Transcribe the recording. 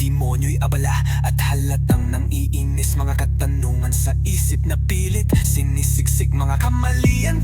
demonyo'y abala At halatang nang iinis Mga katanungan sa isip na pilit Sinisiksik. Mga kamalian